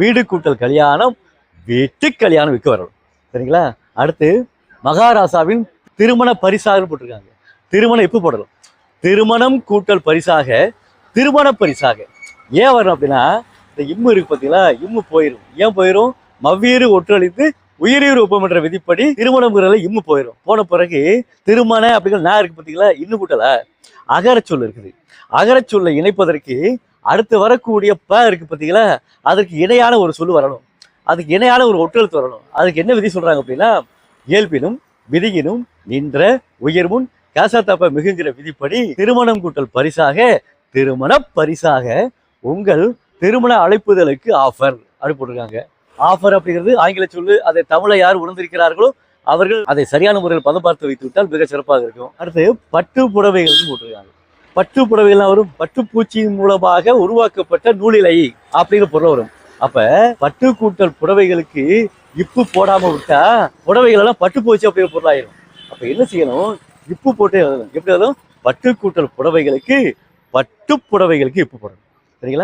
வீடு கூட்டல் கல்யாணம் வீட்டு கல்யாணம் விற்க வரணும். சரிங்களா? அடுத்து மகாராசாவின் திருமண பரிசாக போட்டிருக்காங்க. திருமணம் எப்போ போடணும்? திருமணம் கூட்டல் பரிசாக திருமண பரிசாக. ஏன் வரணும் அப்படின்னா இந்த இம்மு இருக்கு பார்த்தீங்களா இம்மு போயிடும் ஏன் போயிடும் மவ்வீறு ஒற்றழித்து உயிரீர் ஒப்பமன்ற விதிப்படி திருமணங்கிறதுல இம்மு போயிடும் போன பிறகு திருமண அப்படிங்கிற நான் இருக்கு பார்த்தீங்களா இன்னும் கூட்டல? அகரச்சொல் இருக்குது. அகரச்சொல்லை இணைப்பதற்கு அடுத்து வரக்கூடிய ப இருக்கு பார்த்தீங்களா அதற்கு இணையான ஒரு சொல்லு வரணும். அதுக்கு இணையான ஒரு ஒட்டெழுத்து வரணும். அதுக்கு என்ன விதி சொல்கிறாங்க அப்படின்னா இயல்பினும் விதியினும் நின்ற உயர்முன் காசாத்தாப்ப மிகுங்கிற விதிப்படி திருமணம் கூட்டல் பரிசாக திருமண பரிசாக உங்கள் திருமண அழைப்புதலுக்கு ஆஃபர் அப்படி போட்டிருக்காங்க. ஆஃபர் அப்படிங்கிறது ஆங்கில சொல்லு அதை தமிழை யார் உணர்ந்திருக்கிறார்களோ அவர்கள் அதை சரியான முறையில் பதம் பார்த்து வைத்து விட்டால் மிக சிறப்பாக இருக்கும். அடுத்து பட்டு புடவைகளுக்கு போட்டிருக்காங்க. பட்டு புடவைகள்லாம் வரும். பட்டுப்பூச்சியின் மூலமாக உருவாக்கப்பட்ட நூலிலை அப்படிங்கிற பொருள் வரும். அப்ப பட்டு கூட்டல் புடவைகளுக்கு இப்பு போடாம விட்டா புடவைகள் எல்லாம் பட்டு போச்சு அப்படிங்கிற பொருளாயிரும். அப்ப என்ன செய்யணும்? இப்பு போட்டு எழுதணும். எப்படி எழுதணும்? பட்டு கூட்டல் புடவைகளுக்கு பட்டு புடவைகளுக்கு இப்பு போடணும்.